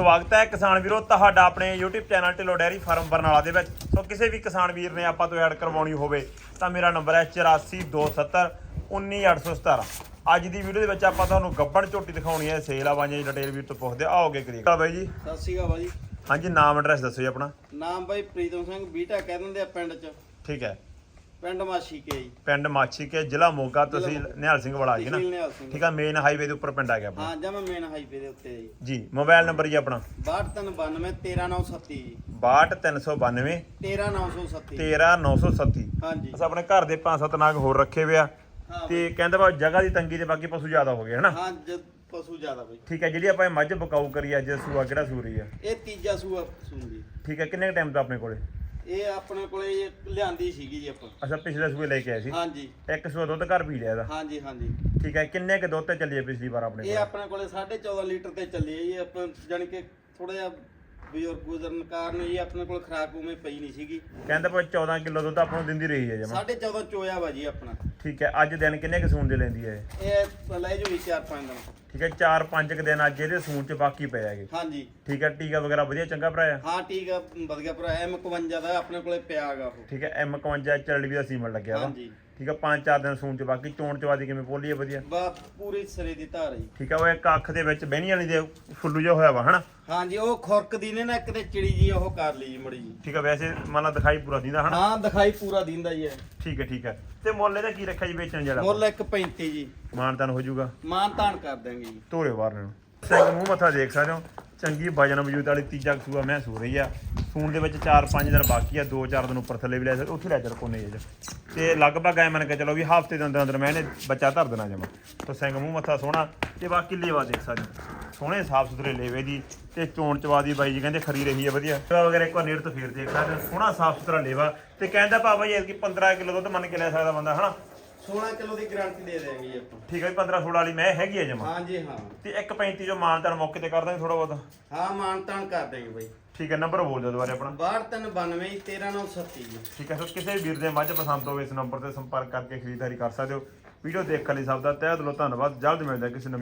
ਸਵਾਗਤ ਹੈ ਕਿਸਾਨ ਵੀਰੋ ਤੁਹਾਡਾ ਆਪਣੇ YouTube channel Dhillon dairy farm Barnala ਦੇ ਵਿੱਚ। ਸੋ ਕਿਸੇ ਵੀ ਕਿਸਾਨ ਵੀਰ ਨੇ ਆਪਾਂ ਤੋਂ ਐਡ ਕਰਵਾਉਣੀ ਹੋਵੇ ਤਾਂ ਮੇਰਾ ਨੰਬਰ ਹੈ 8427 19817 ਅੱਜ ਦੀ ਵੀਡੀਓ ਦੇ ਵਿੱਚ ਆਪਾਂ ਤੁਹਾਨੂੰ ਗੱਬੜ ਝੋਟੀ ਦਿਖਾਉਣੀ ਹੈ ਸੇਲ ਆ ਵਾਂਝੇ ਡਿਟੇਲ ਵੀਰ ਤੋਂ ਪੁੱਛਦੇ। ਆਓਗੇ ਕਰੀਏ। ਚਲੋ ਬਾਈ ਜੀ। ਸਤਿ ਸ਼੍ਰੀ ਅਕਾਲ ਬਾਜੀ ਹਾਂਜੀ ਨਾਮ ਐਡਰੈਸ ਦੱਸੋ ਜੀ ਆਪਣਾ। ਨਾਮ ਬਾਈ ਪ੍ਰੀਤਮ ਸਿੰਘ ਬੀਟਾ ਕਹਿ ਦਿੰਦੇ ਆ ਪਿੰਡ ਚ। ਠੀਕ ਹੈ। ਪਿੰਡ ਮਾਛੀ ਕੇ ਜੀ। ਪਿੰਡ ਮਾਛੀ ਕੇ ਜ਼ਿਲ੍ਹਾ ਮੋਗਾ ਤਹਿਸੀਲ ਨਿਹਾਲ ਸਿੰਘ ਵਾਲਾ ਜੀ ਨਾ? ਤਹਿਸੀਲ ਨਿਹਾਲ ਸਿੰਘ। ਠੀਕ ਆ ਮੇਨ ਹਾਈਵੇ ਦੇ ਉੱਪਰ ਪਿੰਡ ਆ ਗਿਆ ਆਪਣਾ। ਹਾਂ ਜਮਾ ਮੇਨ ਹਾਈਵੇ ਦੇ ਉੱਤੇ ਜੀ। ਜੀ ਮੋਬਾਈਲ ਨੰਬਰ ਜੀ ਆਪਣਾ? 6292 13937 ਜੀ। 62392 13937 13937 ਹਾਂਜੀ ਅਸਾਂ ਆਪਣੇ ਘਰ ਦੇ ਪੰਜ ਸੱਤ ਨਾਗ ਹੋਰ ਰੱਖੇ ਹੋਏ ਆ। ਤੇ ਕਹਿੰਦੇ ਬਾ ਜਗ੍ਹਾ ਦੀ ਤੰਗੀ ਤੇ ਬਾਕੀ ਪਸ਼ੂ ਜ਼ਿਆਦਾ ਹੋ ਗਏ ਹਨਾ? ਹਾਂ ਪਸ਼ੂ ਜ਼ਿਆਦਾ ਬਾਈ। ਠੀਕ ਹੈ ਜਿਹੜੀ ਆਪਾਂ ਇਹ ਮੱਝ ਬਕਾਊ ਕਰੀ ਅੱਜ ਸੂਆ ਕਿਹੜਾ ਸੂ ਰਹੀ ਆ? ਇਹ ਤੀਜਾ ਸੂਆ ਸੂੰਦੀ ਠੀਕ ਹੈ ਕਿੰਨੇ ਟਾਈਮ ਤੋਂ ਆਪਣੇ ਕੋਲੇ? ਇਹ ਆਪਣੇ ਕੋਲੇ ਇਹ ਲਿਆਂਦੀ ਸੀਗੀ ਜੀ ਆਪਾਂ। ਅੱਛਾ ਪਿਛਲੇ ਸੂਏ ਲੈ ਕੇ ਆਏ ਸੀ? ਹਾਂਜੀ। ਇੱਕ ਸੂਆ ਦੁੱਧ ਘਰ ਪੀ ਲਿਆ ਇਹਦਾ? ਹਾਂਜੀ ਹਾਂਜੀ। ਠੀਕ ਹੈ ਕਿੰਨੇ ਕ ਦੁੱਧ ਤੇ ਚੱਲੀ ਹੈ ਪਿਛਲੀ ਵਾਰ ਆਪਣੇ ਇਹ ਕੋਲ? ਆਪਣੇ ਕੋਲੇ 14.5 ਲੀਟਰ ਤੇ ਚੱਲੀ ਹੈ ਜੀ ਆਪਾਂ ਜਾਣੀ ਕਿ ਥੋੜਾ ਜਿਹਾ ਬਜ਼ੁਰਗ ਗੁਜ਼ਰਨ ਕਾਰਨ ਇਹ ਆਪਣੇ ਕੋਲ ਖਰਾਕ ਉਵੇਂ ਪਈ ਨਹੀਂ ਸੀਗੀ। ਕਹਿੰਦੇ ਭਾਈ 14 ਕਿਲੋ ਦੁੱਧ ਆਪਾਂ ਨੂੰ ਦਿੰਦੀ ਰਹੀ ਹੈ ਜਮਾ। 14.5 ਚੋਇਆ ਵਾ ਜੀ ਆਪਣਾ। ਠੀਕ ਹੈ ਅੱਜ ਦਿਨ ਕਿੰਨੇ ਕ ਸੂਣ ਦੇ ਲੈਂਦੀ ਹੈ ਇਹ? ਇਹ ਲੈ ਜੋ ਵੀ ਚਾਰ ਪੰਜ ਦਿਨ। ਠੀਕ ਹੈ 4-5 ਕ ਦਿਨ ਅੱਜ ਇਹਦੇ ਸੂਣ ਚ ਬਾਕੀ ਪਏ ਹੈਗੇ। ਹਾਂਜੀ। ਠੀਕ ਹੈ ਟੀਕਾ ਵਗੈਰਾ ਵਧੀਆ ਚੰਗਾ ਭਰਾਇਆ ਹਾਂ ਠੀਕ ਆ ਵਧੀਆ ਭਰਾ ਐਮ 51 ਦਾ ਆਪਣੇ ਕੋਲੇ ਪਿਆ ਗਾ ਉਹ। ਠੀਕ ਹੈ M51 ਚਰਲੀ ਵੀ ਦਾ ਸੀਮਨ ਲੱਗਿਆ ਵਾ। ਹਾਂਜੀ। ਠੀਕ ਹੈ 5-4 ਦਿਨ ਸੂਣ ਚ ਬਾਕੀ ਚੋਣ ਚਵਾਦੀ ਕਿਵੇਂ ਪੋਲੀ ਹੈ ਵਧੀਆ। ਬਾ ਪੂਰੀ ਸਰੇ ਦੀ ਧਾਰ ਹੈ ਜੀ। ਠੀਕ ਹੈ ਉਹ ਇੱਕ ਅੱਖ ਦੇ ਵਿੱਚ ਬਹਿਣੀ ਵਾਲੀ ਦੇ ਫੁੱਲੂ ਜਿਹਾ ਹੋਇਆ ਵਾ ਹਨਾ? ਹਾਂਜੀ ਉਹ ਖੁਰਕ ਦੀ ਨੇ ਨਾ ਇੱਕ ਤੇ ਚਿੜੀ ਜੀ ਉਹ ਕਰ ਲਈ ਜੀ ਮੜੀ ਜੀ। ਠੀਕ ਹੈ ਵੈਸੇ ਮੰਨ ਲਾ ਦਿਖਾਈ ਪੂਰਾ ਦਿੰਦਾ ਹਨਾ? ਹਾਂ ਦਿਖਾਈ ਪੂਰਾ ਦਿੰਦਾ ਜੀ ਇਹ ਠੀਕ ਹੈ ਠੀਕ ਹੈ ਤੇ ਮੁੱਲ ਇਹਦਾ ਕੀ ਰੱਖਿਆ ਜੀ ਵੇਚਣ ਜਿਹੜਾ? ਮੁੱਲ 1.35 ਜੀ। ਮਾਨਤਾਨ ਹੋ ਜਾਊਗਾ। ਮਾਨ ਤਾਨ ਕਰ ਦਾਂਗੇ ਜੀ। ਧੋਰੇ ਬਾਹਰ ਨੂੰ। ਸਿੰਘ ਮੂੰਹ ਮੱਥਾ ਦੇਖ ਸਕਦੇ ਹੋ। ਚੰਗੀ ਵਜਨ ਵਜੂਦ ਵਾਲੀ ਤੀਜਾ ਸੂਆ ਮੈਂ ਸੂ ਰਹੀ ਆ। ਸੂਣ ਦੇ ਵਿੱਚ 4-5 ਦਿਨ ਬਾਕੀ ਆ 2-4 ਦਿਨ ਉੱਪਰ ਥੱਲੇ ਵੀ ਲੈ ਸਕਦੇ ਉੱਥੇ ਲੈ ਚੱਲ ਕੋਨੇ ਜੇ ਤੇ ਲਗਭਗ ਐ ਮੰਨ ਕੇ ਚਲੋ ਵੀ ਹਫ਼ਤੇ ਦੇ ਅੰਦਰ ਅੰਦਰ ਮੈਂ ਇਹਨੇ ਬੱਚਾ ਧਰ ਦੇਣਾ ਜਮਾ। ਤਾਂ ਸਿੰਘ ਮੂੰਹ ਮੱਥਾ ਸੋਹਣਾ, ਤੇ ਬਾਕੀ ਲੇਵਾ ਦੇਖ ਸਕਦੇ ਸੋਹਣੇ ਸਾਫ਼ ਸੁਥਰੇ ਲੇਵੇ ਦੀ ਤੇ ਚੋਣ ਚਵਾ ਦੀ ਬਾਈ ਜੀ, ਕਹਿੰਦੇ ਖਰੀ ਰਹੀ ਹੈ ਵਧੀਆ। ਲੇਵਾ ਵਗੈਰਾ ਇੱਕ ਵਾਰ ਨੇੜ ਤੋਂ ਫੇਰ ਦੇਖ ਸਕਦੇ ਹੋ। ਸੋਹਣਾ ਸਾਫ਼ ਸੁਥਰਾ ਲੇਵਾ। ਤੇ ਕਹਿੰਦਾ ਪਾਪਾ ਜੀ ਕਿ 15 ਕਿਲੋ ਦੁੱਧ ਮੰਨ ਕੇ ਲੈ ਸਕਦਾ ਬੰਦਾ, ਹਨਾ? 16 ਕਿਲੋ ਦੀ ਗਾਰੰਟੀ ਦੇ ਦੇਵਾਂਗੇ ਜੀ ਆਪਾਂ। ਠੀਕ ਹੈ ਜੀ 15 16 ਵਾਲੀ ਮੈਂ ਹੈਗੀ ਆ ਜਮਾ। ਹਾਂਜੀ ਹਾਂ। ਤੇ 1.35 ਜੋ ਮਾਨਤਾਨ ਮੌਕੇ ਤੇ ਕਰ ਦਾਂਗੇ ਥੋੜਾ ਬਹੁਤ। ਹਾਂ ਮਾਨ ਤਾਨ ਕਰ ਦਾਂਗੇ ਬਾਈ। ਠੀਕ ਹੈ ਨੰਬਰ ਬੋਲ ਦਿਓ ਦੁਬਾਰਾ ਆਪਣਾ। 6292 13937 ਜੀ। ਠੀਕ ਹੈ ਸੋ ਕਿਸੇ ਵੀ ਵੀਰ ਦੇ ਮੱਝ ਪਸੰਦ ਹੋਵੇ ਇਸ ਨੰਬਰ ਤੇ ਸੰਪਰਕ ਕਰਕੇ ਖਰੀਦਦਾਰੀ ਕਰ ਸਕਦੇ ਹੋ। ਵੀਡੀਓ ਦੇਖਣ ਲਈ ਸਭ ਦਾ ਤਹਿ ਦਿਲੋਂ ਧੰਨਵਾਦ। ਜਲਦ ਮਿਲਦਾ ਕਿਸੇ ਨਵੀਂ